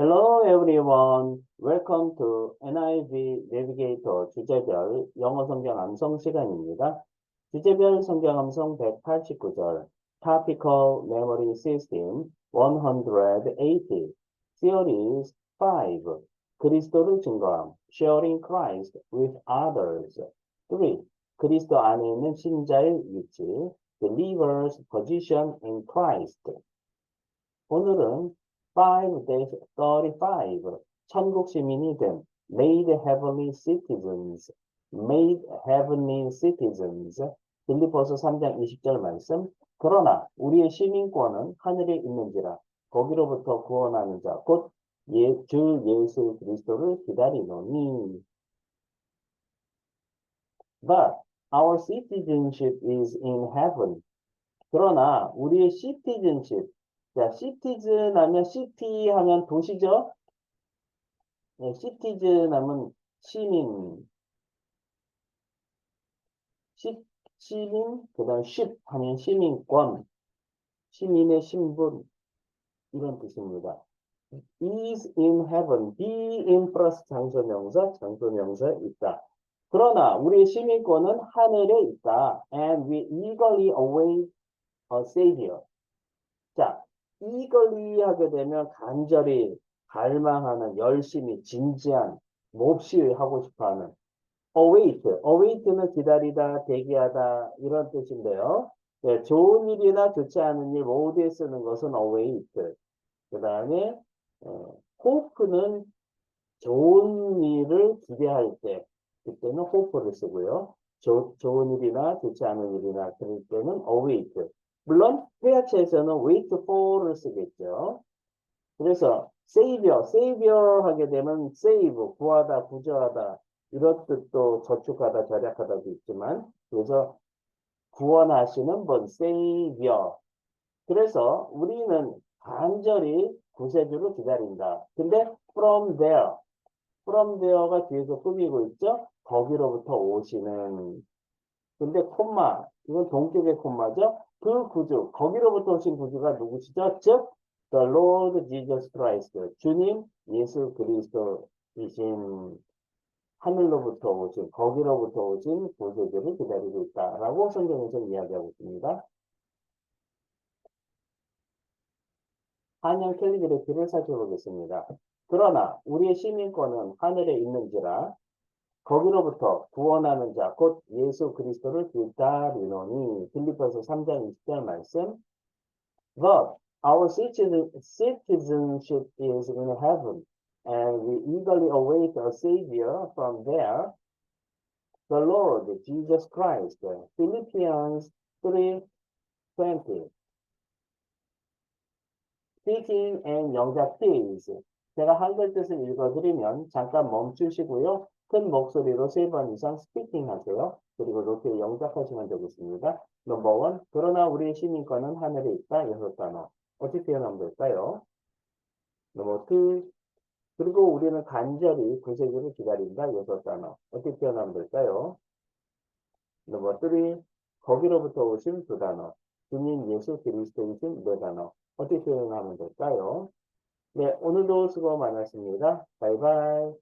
Hello everyone. Welcome to NIV Navigator 주제별 영어 성경 암송 시간입니다. 주제별 성경 암송 189절 Topical Memory System 180 Series 5 그리스도를 증거함 Sharing Christ with Others 3 그리스도 안에 있는 신자의 위치 Believer's Position in Christ 오늘은 5-35 천국 시민이 된 made heavenly citizens made heavenly citizens 빌리포스 3장 20절 말씀 그러나 우리의 시민권은 하늘에 있는지라 거기로부터 구원하는 자곧 예, 주 예수 그리스도를 기다리노니 But our citizenship is in heaven 그러나 우리의 citizenship 자, citizen 하면 city 하면 도시죠? 네, citizen 하면 시민. 시, 시민, 그 다음 ship 하면 시민권. 시민의 신분. 이런 뜻입니다. is in heaven. be in 플러스 장소명사, 장소명사에 있다. 그러나 우리의 시민권은 하늘에 있다. and we eagerly await a savior. 자, 이걸리 하게 되면 간절히 갈망하는 열심히 진지한 몹시 하고 싶어하는 await, await는 기다리다, 대기하다 이런 뜻인데요. 네, 좋은 일이나 좋지 않은 일 모두에 쓰는 것은 await. 그 다음에 어, hope는 좋은 일을 기대할 때 그때는 hope를 쓰고요. 조, 좋은 일이나 좋지 않은 일이나 그럴 때는 await. 물론 회화체에서는 wait for를 쓰겠죠. 그래서 savior, savior 하게 되면 save, 구하다, 구조하다 이런 뜻도 저축하다, 절약하다도 있지만 그래서 구원하시는 분, savior. 그래서 우리는 간절히 구세주를 기다린다. 근데 from there, from there가 뒤에서 꾸미고 있죠. 거기로부터 오시는. 근데 콤마, 이건 동격의 콤마죠. 그 구주, 거기로부터 오신 구주가 누구시죠? 즉, the Lord Jesus Christ, 주님 예수 그리스도이신 하늘로부터 오신, 거기로부터 오신 구세주를 기다리고 있다라고 성경에서 이야기하고 있습니다. 한영 캘리그래피를 살펴보겠습니다. 그러나 우리의 시민권은 하늘에 있는지라 거기로부터 구원하는 자, 곧 예수 그리스도를 기다리노니 빌리포서 3장 20절 말씀 But our citizenship is in heaven, and we eagerly await a Savior from there, the Lord Jesus Christ. Philippians 3:20. Speaking and 영작 please. 제가 한글 뜻을 읽어드리면 잠깐 멈추시고요. 큰 목소리로 세 번 이상 스피킹 하세요. 그리고 높이 영작하시면 되겠습니다. 넘버 원, 그러나 우리의 시민권은 하늘에 있다. 여섯 단어. 어떻게 표현하면 될까요? 넘버 투, 그리고 우리는 간절히 구세주를 기다린다. 여섯 단어. 어떻게 표현하면 될까요? 넘버 쓰리, 거기로부터 오신 두 단어. 주님 예수 그리스도이신 네 단어. 어떻게 표현하면 될까요? 네, 오늘도 수고 많았습니다. 바이바이.